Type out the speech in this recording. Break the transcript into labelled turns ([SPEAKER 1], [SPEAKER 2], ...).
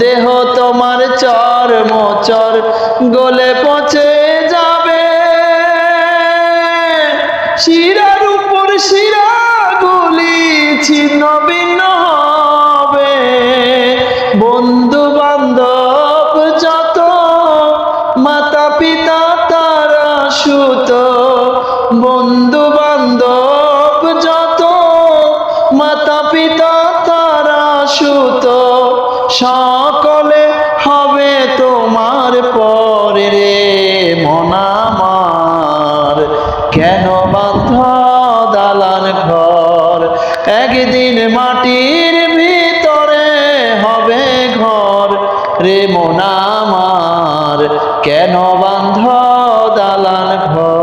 [SPEAKER 1] দেহ তোমার চর মোচর, গলে পচে যাবে। শিরার উপর শিরা গুলি ছিন্ন ভিন্ন হবে। বন্ধু বান্ধব যত মাতা পিতা তারা সুত। বন্ধু বান্ধব যত মাতা পিতা তোমার পরে রে মনামার কেন বান্ধ দালান ঘর? একদিন মাটির ভিতরে হবে ঘর। রে মনামার কেন বান্ধ দালান ঘর?